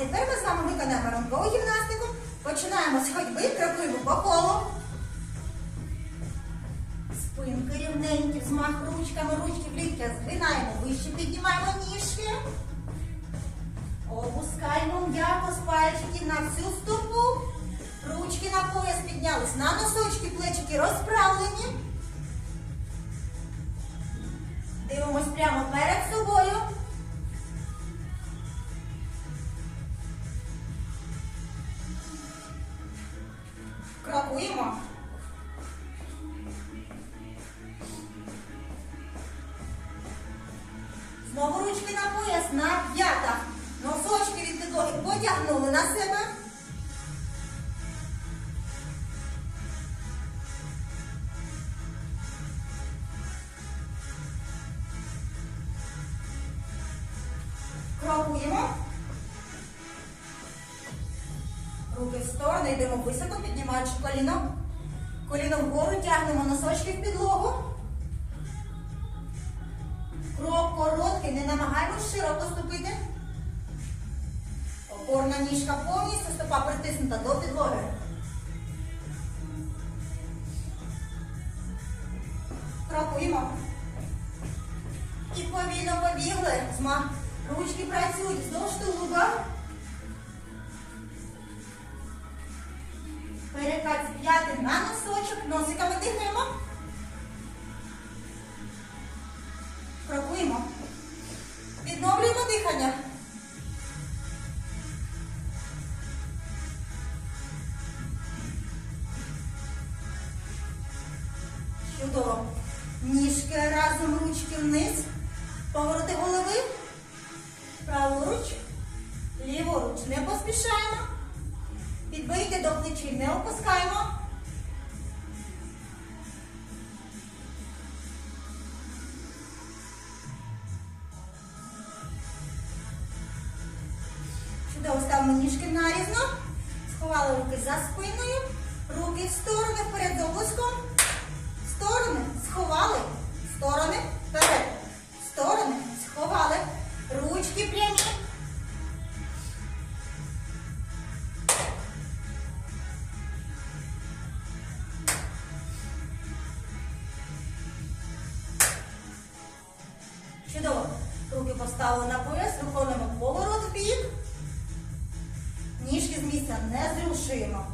тепер ми з вами виконаємо ранкову гімнастику. Починаємо з ходьби, крокуємо по колу. Спинки рівненькі, взмах ручками, ручки в лікті згинаємо, вище піднімаємо ніжки. Опускаємо м'яко з пальчиків на всю стопу. Ручки на пояс піднялись, на носочки, плечики розправлені. Дивимось прямо перед Крокуємо. Знову ручки на пояс, на п'ятах. Носочки від підлоги потягнули на себе. Крокуємо. Сторони, йдемо високо, піднімаючи коліно. Коліно вгору тягнемо носочки в підлогу. Крок короткий, не намагаємось широко ступити. Опорна ніжка повністю, стопа притиснута до підлоги. Крокуємо. І повільно побігли. Ручки працюють вздовж тулуба. Перекат п'яти на носочок. Носиками дихаємо. Крокуємо. Відновлюємо дихання. Чудово. Ніжки разом, ручки вниз. Повороти голови. Праворуч. Ліворуч. Не поспішаємо. Підбийте до плечі, не опускаємо. Чудово ставимо ніжки нарізно. Сховали руки за спиною. Руки в сторони, вперед за. В сторони, сховали. Сторони, вперед. Сторони, сховали. Ручки прямі. Чудово. Руки поставили на пояс, виконуємо поворот в бік. Ніжки з місця не зрушуємо.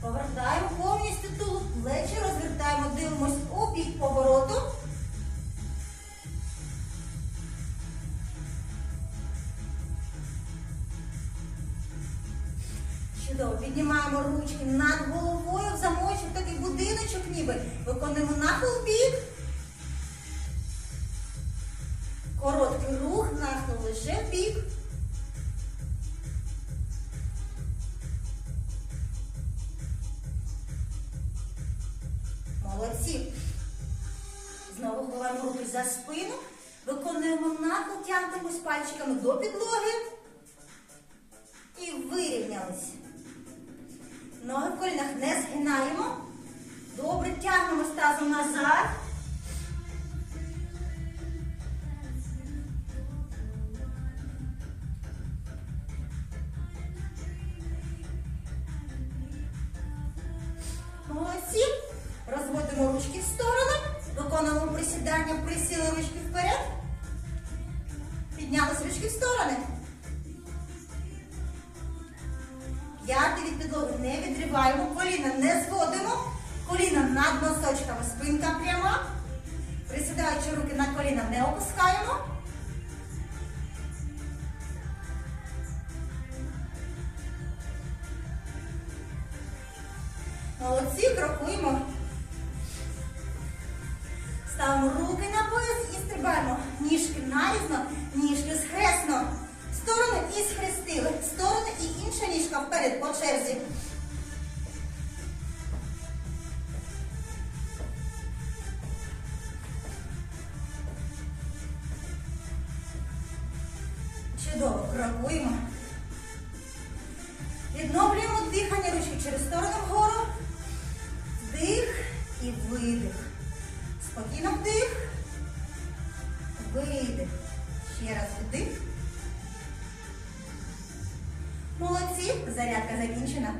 Повертаємо повністю тулуб, плечі розвертаємо, дивимось у бік повороту. Чудово. Піднімаємо ручки над головою в замочок, такий будиночок ніби. Виконуємо нахил бік. Молодці. Знову ховаємо руки за спину. Виконуємо нахил, тягнемось пальчиками до підлоги. І вирівнялись. Ноги в колінах не згинаємо. Добре, тягнемо тазом назад. Молодці. Розводимо ручки в сторону. Виконуємо присідання, присіли ручки вперед. Піднялись ручки в сторони. П'яти від підлоги не відриваємо, коліна не зводимо. Коліна над носочками, спинка пряма. Присідаючи руки на коліна не опускаємо. Молодці, крокуємо. Ставимо руки на пояс і стрибаємо. Ніжки нарізно, ніжки схресно. Сторони і схрестили. Сторони і інша ніжка вперед по черзі. Чудово, крокуємо. Відновлюємо дихання ручки через сторону вгору. Вдих і видих. Спокійно вдих. Видих. Ще раз вдих. Молодці, зарядка закінчена.